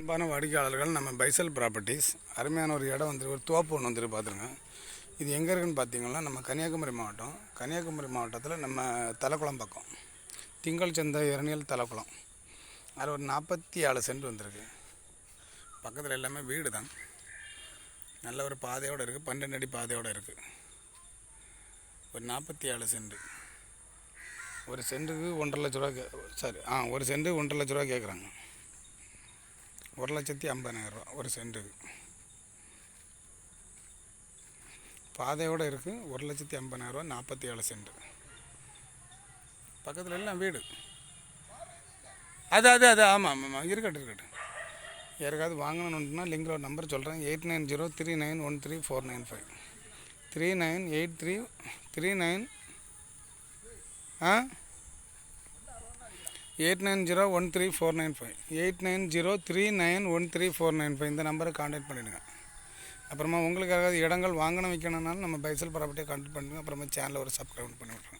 அன்பான வாடிக்கையாளர்கள் நம்ம பைசல் ப்ராப்பர்ட்டிஸ் அருமையான ஒரு இடம் வந்துருக்கு ஒரு தோப்பு ஒன்று வந்துட்டு பார்த்துருங்க இது எங்கே இருக்குன்னு பார்த்தீங்கன்னா நம்ம கன்னியாகுமரி மாவட்டம். கன்னியாகுமரி மாவட்டத்தில் நம்ம தலைக்குளம் பக்கம். திங்கள் சந்தை இரணியல் தலைக்குளம். அதில் ஒரு நாற்பத்தி ஏழு சென்ட் வந்திருக்கு. பக்கத்தில் எல்லாமே வீடு தான் நல்ல ஒரு பாதையோடு இருக்குது பன்னெண்டு அடி பாதையோடு இருக்குது ஒரு நாற்பத்தி ஏழு சென்ட். ஒரு சென்ட்டுக்கு ஒன்றரை லட்ச ரூபா கே சாரி ஆ ஒரு சென்ட்டு ஒன்றரை லட்ச ரூபா கேட்குறாங்க ஒரு லட்சத்தி ஐம்பதாயிரரூவா ஒரு சென்ட்டுக்கு. பாதையோடு இருக்குது ஒரு லட்சத்தி ஐம்பதாயிரரூவா நாற்பத்தி ஏழு சென்ட் பக்கத்தில் எல்லாம் வீடு. அது அது அது ஆமாம் ஆமாம் ஆமாம் இருக்கட்டும் இருக்கட்டும். யாருக்காவது வாங்கணும்னா லிங்கில் ஒரு நம்பர் சொல்கிறேன் eight nine zero three nine one three four nine five. Three nine eight three three nine ஆ? Eight nine zero one three four nine five. Eight nine zero three nine one three four nine five இந்த நம்பரை contact பண்ணிவிடுங்க அப்புறமா உங்களுக்காக இடங்கள் வாங்கணும் வைக்கணும்னாலும் நம்ம பைசல் ப்ராப்பர்ட்டியை contact பண்ணுங்கள் அப்புறமா சேனலை ஒரு சப்ஸ்கிரைப் பண்ணி விட்ருங்க